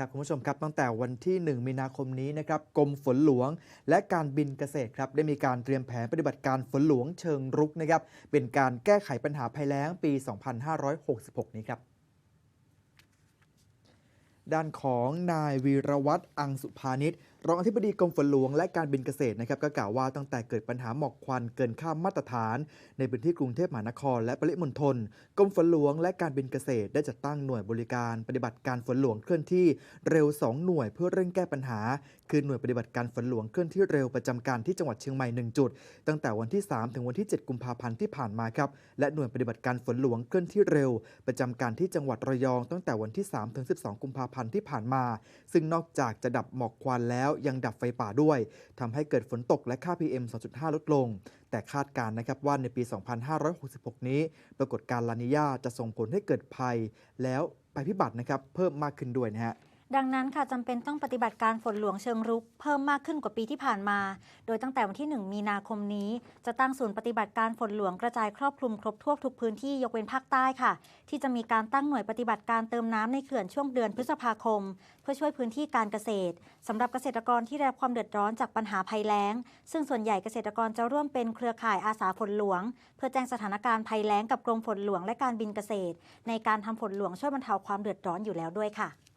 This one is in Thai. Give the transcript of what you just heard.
ครับคุณผู้ชมครับตั้งแต่วันที่ 1 มีนาคมนี้นะครับกรมฝนหลวง และการบินเกษตรครับได้มีการเตรียมแผนปฏิบัติการฝนหลวงเชิงรุกนะครับเป็นการแก้ไขปัญหาภัยแล้งปี 2566 นี้ครับด้านของนายวีรวัตรอังสุภานิชรองอธิบดีกรมฝนหลวงและการบินเกษตรนะครับก็กล่าวว่าตั้งแต่เกิดปัญหาหมอกควันเกินค่ามาตรฐาน ในพื้นที่กรุงเทพมหานคร และปริมณฑลกรมฝนหลวงและการบินเกษตร ได้จัดตั้งหน่วยบริการปฏิบัติการฝนหลวงเคลื่อนที่เร็ว 2 หน่วยเพื่อเร่งแก้ปัญหา คือหน่วยปฏิบัติการฝนหลวงเคลื่อนที่เร็วประจำการที่จังหวัดเชียงใหม่ 1 จุด ตั้งแต่วันที่ 3 ถึงวันที่ 7 กุมภาพันธ์ที่ผ่านมาครับและหน่วยปฏิบัติการฝนหลวงเคลื่อนที่เร็ว ประจำการที่จังหวัดระยอง ตั้งแต่วันที่ 3 ถึง 12 กุมภาพันธ์ที่ผ่านมา ซึ่งนอกจากจะดับหมอกควันแล้วยังดับไฟป่าด้วยทำให้เกิดฝนตกและค่า PM 2.5 ลดลง แต่คาดการณ์นะครับว่าในปี 2566 นี้ ปรากฏการณ์ลานิยาจะส่งผลให้เกิดภัย แล้วภัยพิบัตินะครับเพิ่มมากขึ้นด้วยนะฮะ ดังนั้นค่ะจำเป็นต้องปฏิบัติการฝนหลวงเชิงรุก เพิ่มมากขึ้นกว่าปีที่ผ่านมา โดยตั้งแต่วันที่ 1 มีนาคมนี้ จะตั้งศูนย์ปฏิบัติการฝนหลวงกระจายครอบคลุมครบทั่วทุกพื้นที่ยกเว้นภาคใต้ค่ะ ที่จะมีการตั้งหน่วยปฏิบัติการเติมน้ำในเขื่อนช่วงเดือนพฤษภาคม เพื่อช่วยพื้นที่การเกษตรสำหรับเกษตรกรที่ได้รับความเดือดร้อนจากปัญหาภัยแล้ง ซึ่งส่วนใหญ่เกษตรกรจะร่วมเป็นเครือข่ายอาสาฝนหลวง เพื่อแจ้งสถานการณ์ภัยแล้งกับกรมฝนหลวงและการบินเกษตร ในการทำฝนหลวงช่วยบรรเทาความเดือดร้อนอยู่แล้วด้วยค่ะ